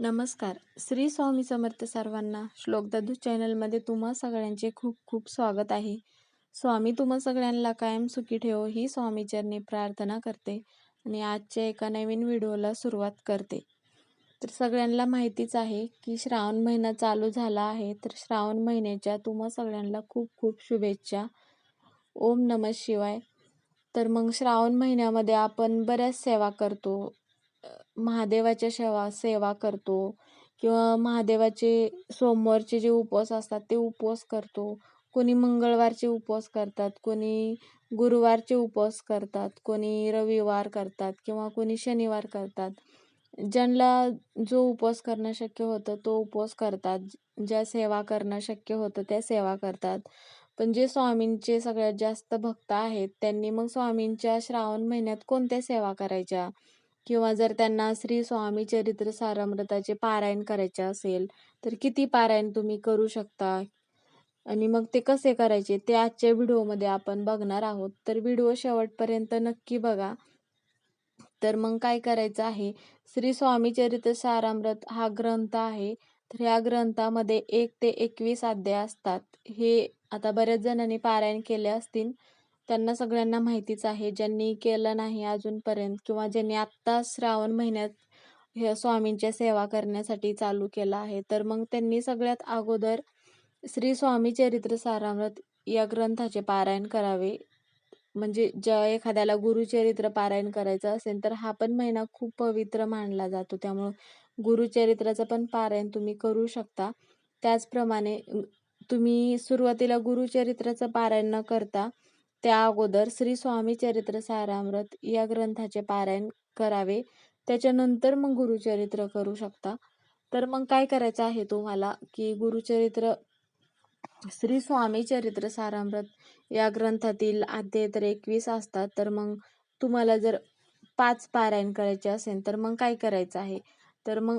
नमस्कार. श्री स्वामी समर्थ सर्वांना श्लोक दादू चॅनलमध्ये तुम्हा सगळ्यांचे खूप खूप स्वागत आहे. स्वामी तुम्हा सगळ्यांना कायम सुखी ठेवो ही स्वामीचरणी प्रार्थना करते आणि आजच्या एका नवीन व्हिडिओला सुरुवात करते. तर सगळ्यांना माहितीच आहे की श्रावण महिना चालू झाला आहे. तर श्रावण महिन्याच्या तुम्हा सगळ्यांना खूप खूप शुभेच्छा. ओम नम शिवाय. तर मग श्रावण महिन्यामध्ये आपण बऱ्याच सेवा करतो. महादेवाच्या सेवा सेवा करतो किंवा महादेवाचे सोमवारचे जे उपवास असतात ते उपवास करतो. कोणी मंगळवारचे उपवास करतात कोणी गुरुवारचे उपवास करतात कोणी रविवार करतात किंवा कोणी शनिवार करतात. ज्यांना जो उपवास करणं शक्य होतं तो उपवास करतात. ज्या सेवा करणं शक्य होतं त्या सेवा करतात. पण जे स्वामींचे सगळ्यात जास्त भक्त आहेत त्यांनी मग स्वामींच्या श्रावण महिन्यात कोणत्या सेवा करायच्या? किंवा जर त्यांना श्री स्वामी चरित्र सारामृताचे पारायण करायचे असेल तर किती पारायण तुम्ही करू शकता? आणि मग ते कसे करायचे? ते आजच्या व्हिडिओमध्ये आपण बघणार आहोत. तर व्हिडिओ शेवटपर्यंत नक्की बघा. तर मग काय करायचं आहे? श्री स्वामी चरित्र सारामृत हा ग्रंथ आहे. तर ह्या ग्रंथामध्ये एक ते एकवीस अध्याय असतात. हे आता बऱ्याच जणांनी पारायण केले असतील. त्यांना सगळ्यांना माहितीच आहे. ज्यांनी केलं नाही अजूनपर्यंत किंवा ज्यांनी आत्ता श्रावण महिन्यात हे स्वामींच्या सेवा करण्यासाठी चालू केलं आहे तर मग त्यांनी सगळ्यात अगोदर श्री स्वामी चरित्र सारामृत या ग्रंथाचे पारायण करावे. म्हणजे ज्या एखाद्याला गुरुचरित्र पारायण करायचं असेल तर हा पण महिना खूप पवित्र मानला जातो. त्यामुळं गुरुचरित्राचं पण पारायण तुम्ही करू शकता. त्याचप्रमाणे तुम्ही सुरुवातीला गुरुचरित्राचं पारायण न करता त्या अगोदर श्री स्वामी चरित्र सारामृत या ग्रंथाचे पारायण करावे. त्याच्यानंतर मग गुरुचरित्र करू शकता. तर मग काय करायचं आहे तुम्हाला? की गुरुचरित्र श्री स्वामी चरित्र सारामृत या ग्रंथातील आद्य तर एकवीस असतात. तर मग तुम्हाला जर पाच पारायण करायचे असेल तर मग काय करायचं आहे? तर मग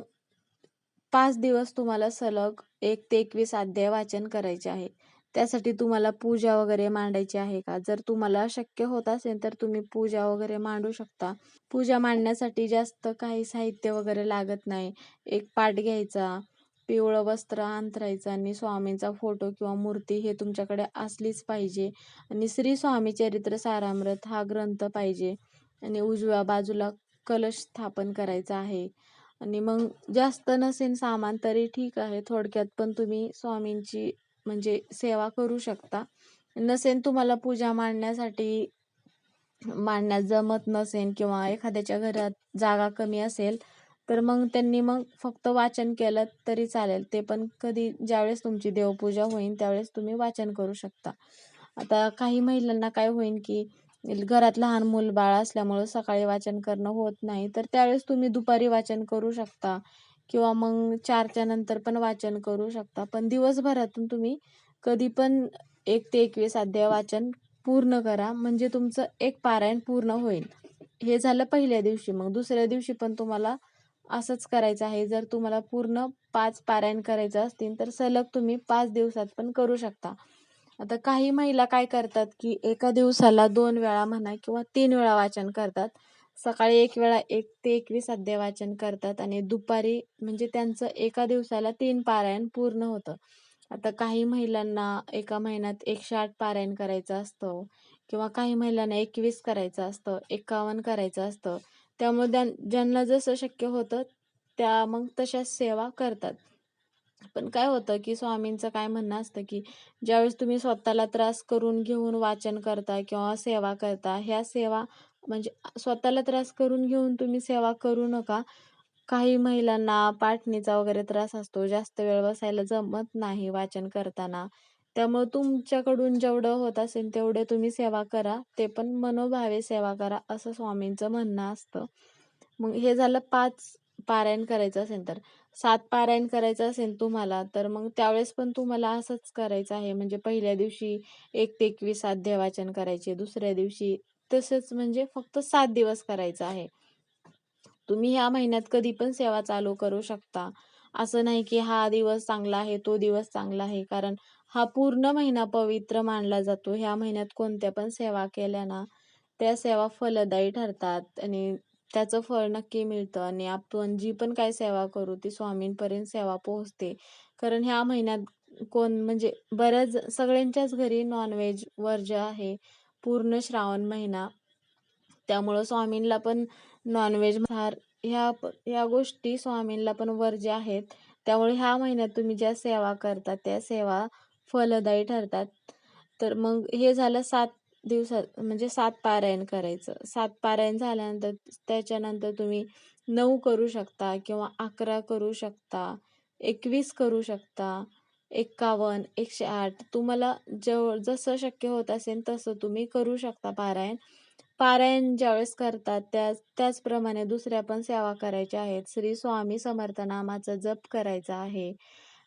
पाच दिवस तुम्हाला सलग एक ते एकवीस अध्याय वाचन करायचे आहे. त्यासाठी तुम्हाला पूजा वगैरे मांडायची आहे का? जर तुम्हाला शक्य होत असेल तर तुम्ही पूजा वगैरे मांडू शकता. पूजा मांडण्यासाठी जास्त काही साहित्य वगैरे लागत नाही. एक पाठ घ्यायचा पिवळं वस्त्र अंथरायचं आणि स्वामींचा फोटो किंवा मूर्ती हे तुमच्याकडे असलीच पाहिजे. आणि श्री स्वामी चरित्र सारामृत हा ग्रंथ पाहिजे. आणि उजव्या बाजूला कलश स्थापन करायचा आहे. आणि मग जास्त नसेल सामान तरी ठीक आहे. थोडक्यात पण तुम्ही स्वामींची म्हणजे सेवा करू शकता. नसेन तुम्हाला पूजा मांडण्यासाठी मांडण्यात जमत नसेल किंवा एखाद्याच्या घरात जागा कमी असेल तर मग त्यांनी मग फक्त वाचन केलं तरी चालेल. ते पण कधी ज्यावेळेस तुमची देवपूजा होईल त्यावेळेस तुम्ही वाचन करू शकता. आता काही महिलांना काय होईल की घरात लहान मूल बाळ असल्यामुळं सकाळी वाचन करणं होत नाही तर त्यावेळेस तुम्ही दुपारी वाचन करू शकता. किंवा मग चारच्या नंतर पण वाचन करू शकता. पण दिवसभरातून तुम्ही कधी पण एक ते एकवीस अध्याय वाचन पूर्ण करा. म्हणजे तुमचं एक पारायण पूर्ण होईल. हे झालं पहिल्या दिवशी. मग दुसऱ्या दिवशी पण तुम्हाला असंच करायचं आहे. जर तुम्हाला पूर्ण पाच पारायण करायचं असतील तर सलग तुम्ही पाच दिवसात पण करू शकता. आता काही महिला काय करतात की एका दिवसाला दोन वेळा म्हणा किंवा तीन वेळा वाचन करतात. सकाळी एक वेळा एक ते एकवीस अध्याय वाचन करतात आणि दुपारी म्हणजे त्यांचं एका दिवसाला तीन पारायण पूर्ण होतं. आता काही महिलांना एका महिन्यात एकशे आठ पारायण करायचं असतं किंवा काही महिलांना एकवीस करायचं असतं एकावन्न करायचं असतं. त्यामुळे ज्यांना जसं शक्य होतं त्या मग तशा सेवा करतात. पण काय होतं की स्वामींचं काय म्हणणं असतं की ज्यावेळेस तुम्ही स्वतःला त्रास करून घेऊन वाचन करता किंवा सेवा करता ह्या सेवा म्हणजे स्वतःला त्रास करून घेऊन तुम्ही सेवा करू नका. काही महिलांना पाठणीचा वगैरे त्रास असतो. जास्त वेळ बसायला जमत नाही वाचन करताना. त्यामुळे तुमच्याकडून जेवढं होत असेल तेवढे तुम्ही सेवा करा. ते पण मनोभावे सेवा करा असं स्वामींचं म्हणणं असतं. मग हे झालं पाच पारायण करायचं असेल तर. सात पारायण करायचं असेल तुम्हाला तर मग त्यावेळेस पण तुम्हाला असंच करायचं आहे. म्हणजे पहिल्या दिवशी एक ते एकवीस अध्याय वाचन करायचे दुसऱ्या दिवशी तसंच म्हणजे फक्त सात दिवस करायचं आहे. तुम्ही ह्या महिन्यात कधी पण सेवा चालू करू शकता. असं नाही की हा दिवस चांगला आहे तो दिवस चांगला आहे. कारण हा पूर्ण महिना पवित्र मानला जातो. ह्या महिन्यात कोणत्या पण सेवा केल्या ना त्या सेवा फलदायी ठरतात. आणि त्याचं फळ नक्की मिळतं. आणि आपण जी पण काय सेवा करू ती स्वामींपर्यंत सेवा पोहोचते. कारण ह्या महिन्यात कोण म्हणजे बऱ्याच सगळ्यांच्याच घरी नॉनव्हेज वर्ज आहे. पूर्ण श्रावण महिना. त्यामुळं स्वामींना पण नॉनव्हेज भार ह्या ह्या गोष्टी स्वामींना पण वर्ज्य आहेत. त्यामुळे ह्या महिन्यात तुम्ही ज्या सेवा करता त्या सेवा फलदायी ठरतात. तर मग हे झालं सात दिवसात म्हणजे सात पारायण करायचं. सात पारायण झाल्यानंतर त्याच्यानंतर तुम्ही नऊ करू शकता किंवा 11 करू शकता, 21 करू शकता, 51, 108 तुम्हाला जेव जसं शक्य होत असेल तसं तुम्ही करू शकता पारायण. पारायण ज्यावेळेस करतात त्या त्याचप्रमाणे दुसऱ्या पण सेवा करायच्या आहेत. श्री स्वामी समर्थ नामाचा जप करायचा आहे.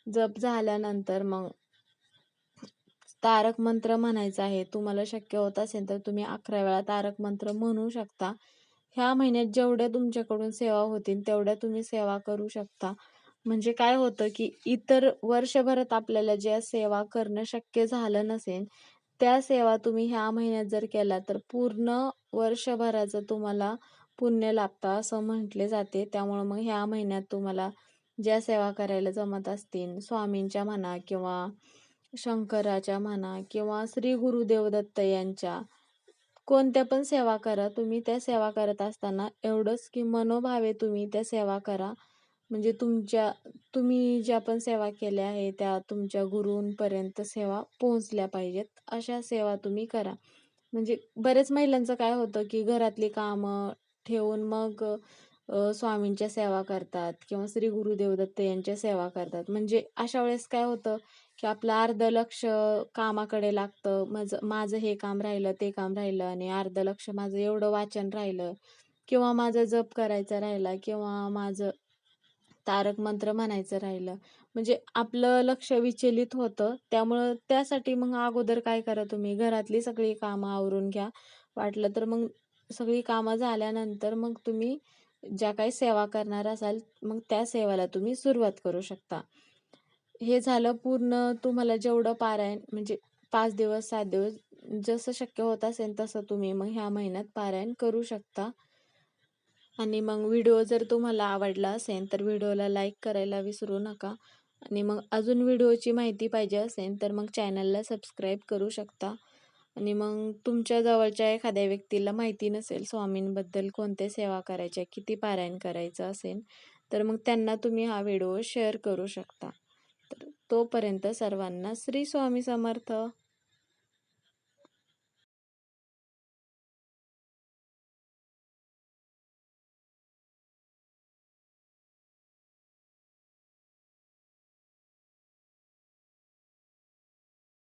जप झाल्यानंतर मग तारक मंत्र म्हणायचा आहे. तुम्हाला शक्य होत असेल तर तुम्ही 11 वेळा तारक मंत्र म्हणू शकता. ह्या महिन्यात जेवढ्या तुमच्याकडून सेवा होतील तेवढ्या तुम्ही सेवा करू शकता. म्हणजे काय होतं, की इतर वर्षभरात आपल्याला ज्या सेवा करणं शक्य झालं नसेल, त्या सेवा तुम्ही ह्या महिन्यात जर केल्या तर पूर्ण वर्षभराचं तुम्हाला पुण्य लाभतं असं म्हटले जाते. त्यामुळं मग ह्या महिन्यात तुम्हाला ज्या सेवा करायला जमत असतील, स्वामींच्या म्हणा किंवा शंकराच्या म्हणा किंवा श्री गुरुदेव दत्त यांच्या, कोणत्या पण सेवा करा. तुम्ही त्या सेवा करत असताना एवढंच की मनोभावे तुम्ही त्या सेवा करा. म्हणजे तुमच्या तुम्ही ज्या पण सेवा केल्या आहे त्या तुमच्या गुरूंपर्यंत सेवा पोहोचल्या पाहिजेत. अशा सेवा तुम्ही करा. म्हणजे बऱ्याच महिलांचं काय होतं, की घरातली कामं ठेवून मग स्वामींच्या सेवा करतात किंवा श्री गुरुदेवदत्त यांच्या सेवा करतात. म्हणजे अशा वेळेस काय होतं, की आपलं अर्ध लक्ष कामाकडे लागतं. माझं माझं हे काम राहिलं, ते काम राहिलं आणि अर्ध लक्ष माझं एवढं वाचन राहिलं किंवा माझं जप करायचा राहिला किंवा माझं तारक मंत्र म्हणायचं राहिलं. म्हणजे आपलं लक्ष विचलित होतं. त्यामुळं त्यासाठी मग अगोदर काय करा तुम्ही घरातली सगळी कामं आवरून घ्या. वाटलं तर मग सगळी कामं झाल्यानंतर मग तुम्ही ज्या काही सेवा करणार असाल, मग त्या सेवाला तुम्ही सुरुवात करू शकता. हे झालं पूर्ण तुम्हाला जेवढं पारायण म्हणजे पाच दिवस, सात दिवस जसं शक्य होत असेल तसं तुम्ही मग ह्या महिन्यात पारायण करू शकता. आणि मग व्हिडिओ जर तुम्हाला आवडला असेल तर व्हिडिओला लाईक करायला विसरू नका. आणि मग अजून व्हिडिओची माहिती पाहिजे असेल तर मग चॅनलला सबस्क्राईब करू शकता. आणि मग तुमच्या जवळच्या एखाद्या व्यक्तीला माहिती नसेल स्वामींबद्दल कोणत्या सेवा करायच्या, किती पारायण करायचं असेल, तर मग त्यांना तुम्ही हा व्हिडिओ शेअर करू शकता. तर तोपर्यंत सर्वांना श्री स्वामी समर्थ.